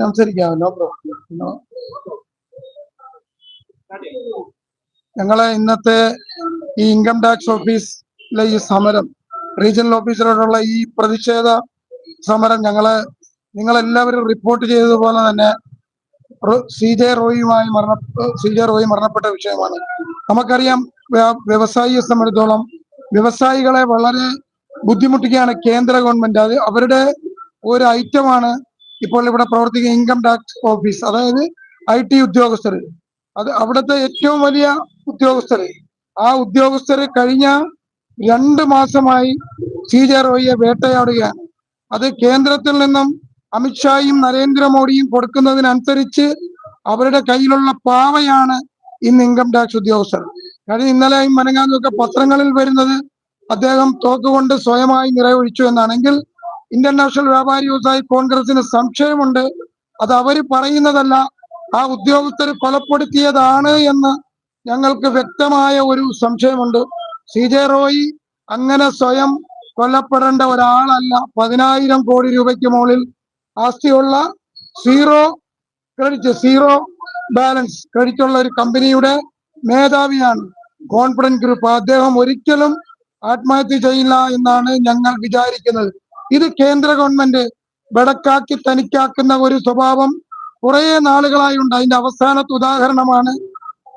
സംസാരിക്കാമല്ലോ ഞങ്ങളെ ഇന്നത്തെ ഈ ഇൻകം ടാക്സ് ഓഫീസിലെ ഈ സമരം റീജിയണൽ ഓഫീസറോടുള്ള ഈ പ്രതിഷേധ സമരം ഞങ്ങൾ നിങ്ങളെല്ലാവരും റിപ്പോർട്ട് ചെയ്തതുപോലെ തന്നെ സി ജെ റോയിയുമായി മരണ സി ജെ റോയി മരണപ്പെട്ട വിഷയമാണ്. നമുക്കറിയാം വ്യ- വ്യവസായിയെ സംബന്ധിച്ചോളം വ്യവസായികളെ വളരെ ബുദ്ധിമുട്ടിക്കുകയാണ് കേന്ദ്ര ഗവൺമെന്റ്. അത് അവരുടെ ഒരു ഐറ്റമാണ് ഇപ്പോൾ ഇവിടെ പ്രവർത്തിക്കുന്ന ഇൻകം ടാക്സ് ഓഫീസ് അതായത് ഐ ടി ഉദ്യോഗസ്ഥർ. അത് അവിടുത്തെ ഏറ്റവും വലിയ ഉദ്യോഗസ്ഥർ. ആ ഉദ്യോഗസ്ഥർ കഴിഞ്ഞ രണ്ട് മാസമായി സി ജെ റോയിയെ വേട്ടയാടുകയാണ്. അത് കേന്ദ്രത്തിൽ നിന്നും അമിത്ഷായും നരേന്ദ്രമോദിയും കൊടുക്കുന്നതിനനുസരിച്ച് അവരുടെ കയ്യിലുള്ള പാവയാണ് ഇന്ന് ഇൻകം ടാക്സ് ഉദ്യോഗസ്ഥർ. കാരണം ഇന്നലെയും മനങ്ങാതുമൊക്കെ പത്രങ്ങളിൽ വരുന്നത് അദ്ദേഹം തോക്കുകൊണ്ട് സ്വയമായി നിറയൊഴിച്ചു എന്നാണെങ്കിൽ ഇന്ത്യൻ നാഷണൽ വ്യാപാരി വ്യവസായി കോൺഗ്രസിന് സംശയമുണ്ട്. അത് അവർ പറയുന്നതല്ല ആ ഉദ്യോഗസ്ഥർ കൊലപ്പെടുത്തിയതാണ് എന്ന് ഞങ്ങൾക്ക് വ്യക്തമായ ഒരു സംശയമുണ്ട്. സി ജെ റോയി അങ്ങനെ സ്വയം കൊല്ലപ്പെടേണ്ട ഒരാളല്ല. പതിനായിരം കോടി രൂപയ്ക്ക് മുകളിൽ ആസ്തിയുള്ള zero credit zero balance credit ഉള്ള ഒരു കമ്പനിയുടെ മേധാവിയാണ് കോൺഫിഡൻസ് ഗ്രൂപ്പ്. അദ്ദേഹം ഒരിക്കലും ആത്മഹത്യ ചെയ്യില്ല എന്നാണ് ഞങ്ങൾ വിചാരിക്കുന്നത്. ഇത് കേന്ദ്ര ഗവൺമെന്റ് വെടക്കാക്കി തനിക്കാക്കുന്ന ഒരു സ്വഭാവം കുറെ നാളുകളായി ഉണ്ട്. അതിന്റെ അവസാനത്തെ ഉദാഹരണമാണ്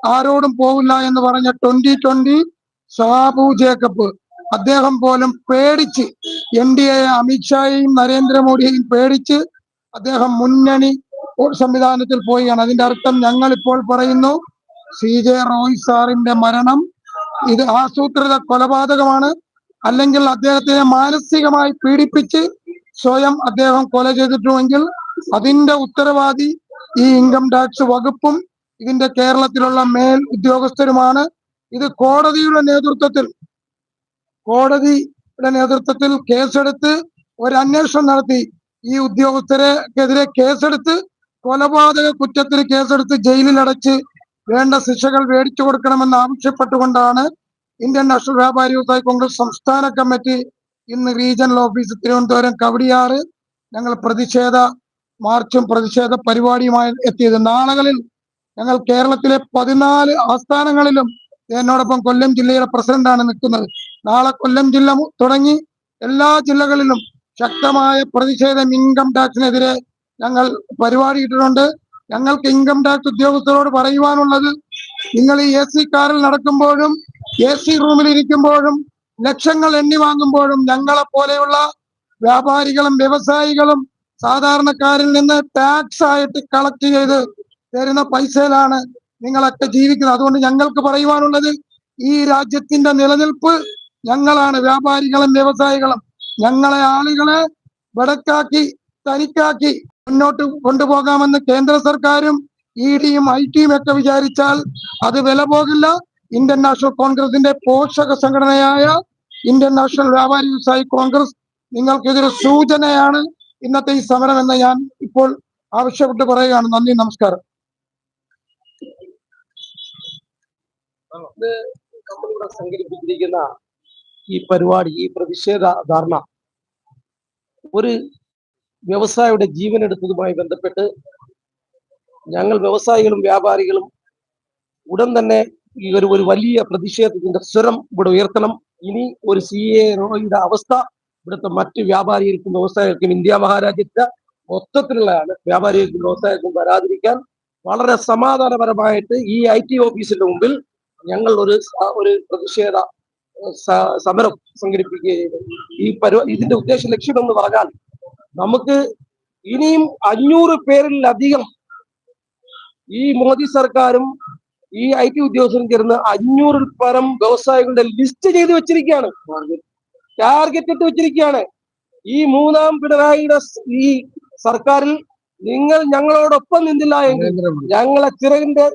ആരോടും പോവില്ല എന്ന് പറഞ്ഞ ട്വന്റി ട്വന്റി സാബു ജേക്കബ്. അദ്ദേഹം പോലും പേടിച്ച് എൻ ഡി എ അമിത്ഷായെയും നരേന്ദ്രമോദിയെയും പേടിച്ച് അദ്ദേഹം മുന്നണി സംവിധാനത്തിൽ പോവുകയാണ്. അതിന്റെ അർത്ഥം ഞങ്ങൾ ഇപ്പോൾ പറയുന്നു സി. ജെ. റോയ് സാറിന്റെ മരണം ഇത് ആസൂത്രിത കൊലപാതകമാണ്. അല്ലെങ്കിൽ അദ്ദേഹത്തിനെ മാനസികമായി പീഡിപ്പിച്ച് സ്വയം അദ്ദേഹം കൊല ചെയ്തിട്ടുമെങ്കിൽ അതിന്റെ ഉത്തരവാദി ഈ ഇൻകം ടാക്സ് വകുപ്പും ഇതിന്റെ കേരളത്തിലുള്ള മേൽ ഉദ്യോഗസ്ഥരുമാണ്. ഇത് കോടതിയുടെ നേതൃത്വത്തിൽ കോടതിയുടെ നേതൃത്വത്തിൽ കേസെടുത്ത് ഒരു അന്വേഷണം നടത്തി. ഈ ഉദ്യോഗസ്ഥരെക്കെതിരെ കേസെടുത്ത് കൊലപാതക കുറ്റത്തിന് കേസെടുത്ത് ജയിലിൽ അടച്ച് വേണ്ട ശിക്ഷകൾ മേടിച്ചു കൊടുക്കണമെന്ന് ആവശ്യപ്പെട്ടുകൊണ്ടാണ് ഇന്ത്യൻ നാഷണൽ വ്യാപാരി വ്യവസായ കോൺഗ്രസ് സംസ്ഥാന കമ്മിറ്റി ഇന്ന് റീജിയണൽ ഓഫീസ് തിരുവനന്തപുരം കവടിയാറ്. ഞങ്ങൾ പ്രതിഷേധ മാർച്ചും പ്രതിഷേധ പരിപാടിയുമായി എത്തിയത്. നാളുകളിൽ ഞങ്ങൾ കേരളത്തിലെ പതിനാല് ആസ്ഥാനങ്ങളിലും എന്നോടൊപ്പം കൊല്ലം ജില്ലയുടെ പ്രസിഡന്റാണ് നിൽക്കുന്നത്. നാളെ കൊല്ലം ജില്ല തുടങ്ങി എല്ലാ ജില്ലകളിലും ശക്തമായ പ്രതിഷേധം ഇൻകം ടാക്സിനെതിരെ ഞങ്ങൾ പരിപാടി ഇട്ടിട്ടുണ്ട് ഞങ്ങൾക്ക് ഇൻകം ടാക്സ് ഉദ്യോഗസ്ഥരോട് പറയുവാനുള്ളത് നിങ്ങൾ ഈ എ സി കാറിൽ നടക്കുമ്പോഴും എ സി റൂമിൽ ഇരിക്കുമ്പോഴും ലക്ഷങ്ങൾ എണ്ണി വാങ്ങുമ്പോഴും ഞങ്ങളെ പോലെയുള്ള വ്യാപാരികളും വ്യവസായികളും സാധാരണക്കാരിൽ നിന്ന് ടാക്സ് ആയിട്ട് കളക്ട് ചെയ്ത് തരുന്ന പൈസയിലാണ് നിങ്ങളൊക്കെ ജീവിക്കുന്നത്. അതുകൊണ്ട് ഞങ്ങൾക്ക് പറയുവാനുള്ളത് ഈ രാജ്യത്തിന്റെ നിലനിൽപ്പ് ഞങ്ങളാണ്. വ്യാപാരികളും വ്യവസായികളും ഞങ്ങളെ ആളുകളെ വടക്കാക്കി തനിക്കാക്കി മുന്നോട്ട് കൊണ്ടുപോകാമെന്ന് കേന്ദ്ര സർക്കാരും ഇ ഡിയും ഐ ടിയും ഒക്കെ വിചാരിച്ചാൽ അത് വില പോകില്ല. ഇന്ത്യൻ നാഷണൽ കോൺഗ്രസിന്റെ പോഷക സംഘടനയായ ഇന്ത്യൻ നാഷണൽ വ്യാപാരി വ്യവസായി കോൺഗ്രസ് നിങ്ങൾക്കെതിരെ സൂചനയാണ് ഇന്നത്തെ ഈ സമരം എന്ന് ഞാൻ ഇപ്പോൾ ആവശ്യപ്പെട്ട് പറയുകയാണ്. നന്ദി നമസ്കാരം. സംഘടിപ്പിച്ചിരിക്കുന്ന ഈ പരിപാടി ഈ പ്രതിഷേധ ധാരണ ഒരു വ്യവസായിയുടെ ജീവൻ എടുത്തതുമായി ബന്ധപ്പെട്ട് ഞങ്ങൾ വ്യവസായികളും വ്യാപാരികളും ഉടൻ തന്നെ ഈ ഒരു ഒരു വലിയ പ്രതിഷേധത്തിന്റെ സ്വരം ഇവിടെ ഉയർത്തണം. ഇനി ഒരു സി എ റോയുടെ അവസ്ഥ ഇവിടുത്തെ മറ്റ് വ്യാപാരികൾക്കും വ്യവസായികൾക്കും ഇന്ത്യ മഹാരാജ്യത്തെ മൊത്തത്തിലുള്ളതാണ് വ്യാപാരികൾക്കും വ്യവസായികൾക്കും വരാതിരിക്കാൻ വളരെ സമാധാനപരമായിട്ട് ഈ ഐ ടി ഓഫീസിന്റെ മുമ്പിൽ ഞങ്ങൾ ഒരു ഒരു പ്രതിഷേധ സമരം സംഘടിപ്പിക്കുകയും ഈ പരി ഇതിന്റെ ഉദ്ദേശ ലക്ഷ്യം എന്ന് പറഞ്ഞാൽ നമുക്ക് ഇനിയും അഞ്ഞൂറ് പേരിലധികം ഈ മോദി സർക്കാരും ഈ ഐ ടി ഉദ്യോഗസ്ഥരും ചേർന്ന് അഞ്ഞൂറിൽ പരം വ്യവസായികളുടെ ലിസ്റ്റ് ചെയ്ത് വെച്ചിരിക്കുകയാണ്. ടാർഗറ്റ് ഇട്ട് വെച്ചിരിക്കുകയാണ്. ഈ മൂന്നാം പിണറായിയുടെ ഈ സർക്കാരിൽ നിങ്ങൾ ഞങ്ങളോടൊപ്പം നിന്നില്ല എങ്കിൽ ഞങ്ങളെ ചിറകിന്റെ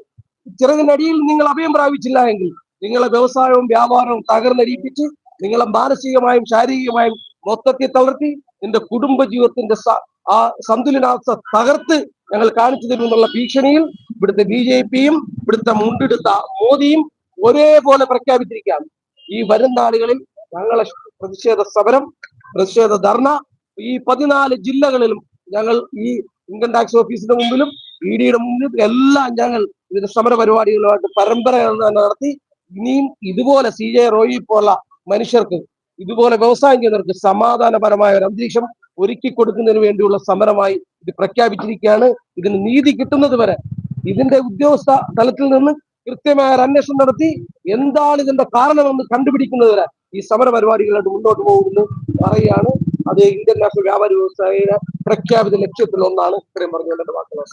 ചിറകിനടിയിൽ നിങ്ങൾ അഭയം പ്രാപിച്ചില്ല എങ്കിൽ നിങ്ങളെ വ്യവസായവും വ്യാപാരവും തകർന്നടിപ്പിച്ച് നിങ്ങളെ മാനസികമായും ശാരീരികമായും മൊത്തത്തിൽ തളർത്തി നിന്റെ കുടുംബ ജീവിതത്തിന്റെ ആ സന്തുലനാവസ്ഥ തകർത്ത് ഞങ്ങൾ കാണിച്ചു തരുമെന്നുള്ള ഭീഷണിയിൽ ഇവിടുത്തെ ബി ജെ പിയും ഇവിടുത്തെ മുണ്ടെടുത്ത മോദിയും ഒരേപോലെ പ്രഖ്യാപിച്ചിരിക്കുകയാണ്. ഈ വരും നാളുകളിൽ ഞങ്ങളെ പ്രതിഷേധ സമരം പ്രതിഷേധ ധർണ ഈ പതിനാല് ജില്ലകളിലും ഞങ്ങൾ ഈ ഇൻകം ടാക്സ് ഓഫീസിന്റെ മുമ്പിലും ഇ ഡിയുടെ മുമ്പിലും എല്ലാം ഞങ്ങൾ ഇതിന്റെ സമര പരിപാടികളുമായിട്ട് പരമ്പര നടത്തി ഇനിയും ഇതുപോലെ സി ജെ റോയി പോലുള്ള മനുഷ്യർക്ക് ഇതുപോലെ വ്യവസായം ചെയ്യുന്നവർക്ക് സമാധാനപരമായ ഒരു അന്തരീക്ഷം ഒരുക്കി കൊടുക്കുന്നതിന് വേണ്ടിയുള്ള സമരമായി ഇത് പ്രഖ്യാപിച്ചിരിക്കുകയാണ്. ഇതിന് നീതി കിട്ടുന്നത് വരെ ഇതിന്റെ ഉദ്യോഗസ്ഥ തലത്തിൽ നിന്ന് കൃത്യമായ ഒരു അന്വേഷണം നടത്തി എന്താണ് ഇതിന്റെ കാരണമെന്ന് കണ്ടുപിടിക്കുന്നത് വരെ ഈ സമര പരിപാടികളായിട്ട് മുന്നോട്ട് പോകുമെന്ന് പറയുകയാണ്. അത് ഇന്ത്യൻ നാഷണൽ വ്യാപാര വ്യവസായിയുടെ പ്രഖ്യാപിത ലക്ഷ്യത്തിൽ ഒന്നാണ്. ഇത്രയും പറഞ്ഞുകൊണ്ട് എന്റെ വാക്കുകൾ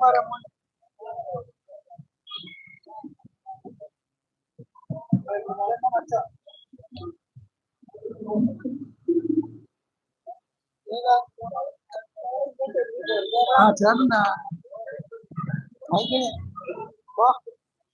para Ah, Jangan. Oke. Okay.